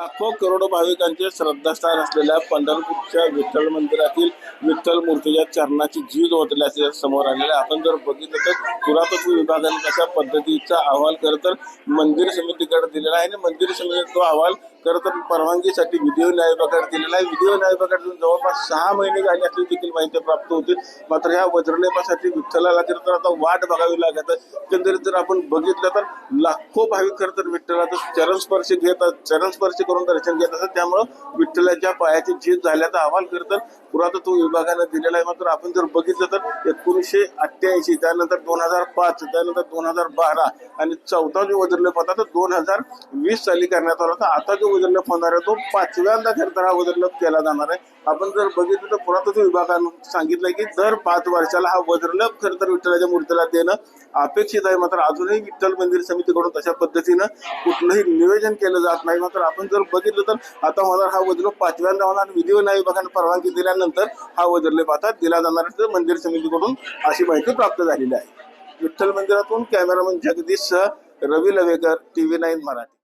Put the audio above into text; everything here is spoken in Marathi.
लाखो करोडो भाविकांचे श्रद्धास्थान असलेल्या पंढरपूरच्या विठ्ठल मंदिरातील विठ्ठल मूर्तीच्या चरणाची जीव ओतल्याचे समोर आलेले आपण जर बघितलं तर पुरातत्व विभागाने कशा पद्धतीचा अहवाल खरं तर मंदिर समितीकडे दिलेला आहे आणि मंदिर समितीने तो अहवाल खरं तर परवानगीसाठी विधी न्याय दिलेला आहे. विधी न्याय जवळपास सहा महिने झाले असली देखील माहिती प्राप्त होती मात्र ह्या वज्रलेपासाठी विठ्ठलाला खरं तर आता वाट बघावी लागत आहे. एकंदरीत जर आपण बघितलं तर लाखो भाविक खरं तर विठ्ठलाचा चरणस्पर्श घेत चरणस्पर्श करून दर्शन घेत असत त्यामुळं विठ्ठलाच्या पायाची झीज झाल्याचा अहवाल खरं तर पुरातत्व विभागानं दिलेला आहे. मात्र आपण जर बघितलं तर एकोणीसशे अठ्ठ्याऐंशी त्यानंतर दोन हजार पाच त्यानंतर दोन हजार बारा आणि चौथा जो वज्रलेप होता तो दोन हजार वीस साली करण्यात आला होता. आता जो वज्रलेप होणार आहे तो पाचव्यांदा खरं तर हा वज्रलेप केला जाणार आहे. आपण जर बघितलं तर पुरातत्व विभागानं सांगितलं की दर पाच वर्षाला हा वज्रलेप खरं तर विठ्ठलाच्या मूर्तीला देणं अपेक्षित आहे. मात्र अजूनही विठ्ठल मंदिर समितीकडून तशा पद्धतीनं कुठलंही नियोजन केलं जात नाही. मात्र आपण जर बघितलं तर आता होणार हा वज्रलेप पाचव्यांदा होणार आणि विधी विभागाने परवानगी दिल्यानंतर हा वज्रलेप आता दिला जाणार मंदिर समितीकडून अशी माहिती प्राप्त झालेली आहे. विठ्ठल मंदिरातून cameraman Jagdish Ravi Lavekar TV nine Marathi.